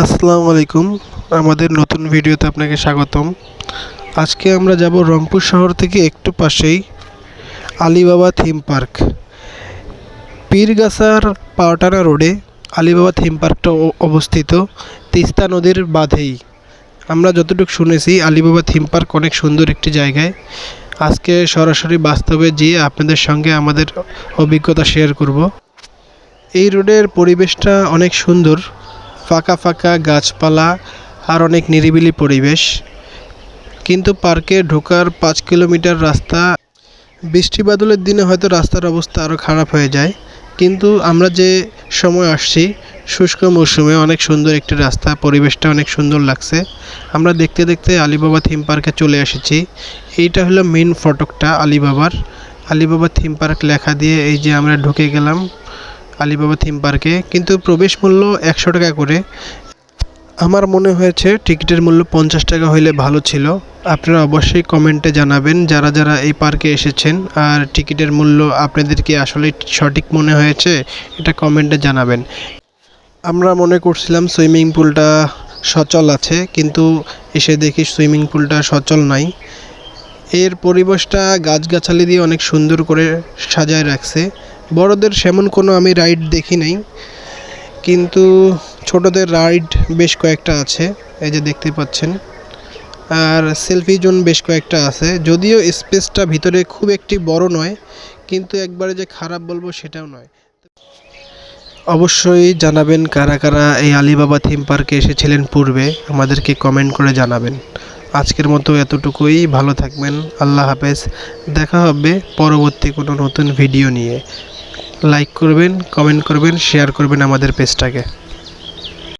আসসালামু আলাইকুম। আমাদের নতুন ভিডিওতে আপনাকে স্বাগতম। আজকে আমরা যাব রংপুর শহর থেকে একটু পাশেই আলিবাবা থিম পার্ক। পীরগাছার পাওটানা রোডে আলিবাবা থিম পার্কটা অবস্থিত। তিস্তা নদীর বাঁধেই। আমরা যতটুকু শুনেছি, আলিবাবা থিম পার্ক অনেক সুন্দর একটি জায়গায়। আজকে সরাসরি বাস্তবে যেয়ে আপনাদের সঙ্গে আমাদের অভিজ্ঞতা শেয়ার করব। এই রোডের পরিবেশটা অনেক সুন্দর। ফাঁকা ফাঁকা গাছপালা আর অনেক নিরিবিলি পরিবেশ। কিন্তু পার্কে ঢোকার পাঁচ কিলোমিটার রাস্তা, বৃষ্টি বাদলের দিনে হয়তো রাস্তার অবস্থা আরও খারাপ হয়ে যায়। কিন্তু আমরা যে সময় আসছি, শুষ্ক মৌসুমে অনেক সুন্দর একটি রাস্তা, পরিবেশটা অনেক সুন্দর লাগছে। আমরা দেখতে দেখতে আলিবাবা থিম পার্কে চলে এসেছি। এইটা হলো মেন ফটকটা আলিবাবার। আলিবাবা থিম পার্ক লেখা দিয়ে এই যে আমরা ঢুকে গেলাম আলিবাবা থিম পার্কে, কিন্তু প্রবেশ মূল্য একশো টাকা করে। আমার মনে হয়েছে টিকিটের মূল্য পঞ্চাশ টাকা হইলে ভালো ছিল। আপনারা অবশ্যই কমেন্টে জানাবেন যারা যারা এই পার্কে এসেছেন, আর টিকিটের মূল্য আপনাদেরকে আসলে সঠিক মনে হয়েছে, এটা কমেন্টে জানাবেন। আমরা মনে করছিলাম সুইমিং পুলটা সচল আছে, কিন্তু এসে দেখি সুইমিং পুলটা সচল নাই। এর পরিবেশটা গাছগাছালি দিয়ে অনেক সুন্দর করে সাজায় রাখছে। বড়দের সেমন কোনো আমি রাইড দেখি নাই, কিন্তু ছোটদের রাইড বেশ কয়েকটা আছে, এই যে দেখতে পাচ্ছেন। আর সেলফি জোন বেশ কয়েকটা আছে, যদিও স্পেসটা ভিতরে খুব একটি বড় নয়, কিন্তু একবারে যে খারাপ বলব সেটাও নয়। অবশ্যই জানাবেন কারা কারা এই আলিবাবা থিম পার্কে এসেছিলেন পূর্বে, আমাদেরকে কমেন্ট করে জানাবেন। আজকের মতো এতটুকুই, ভালো থাকবেন, আল্লাহ হাফেজ, দেখা হবে পরবর্তী কোনো নতুন ভিডিও নিয়ে। লাইক করবেন কমেন্ট করবেন শেয়ার করবেন আমাদের পেজটাকে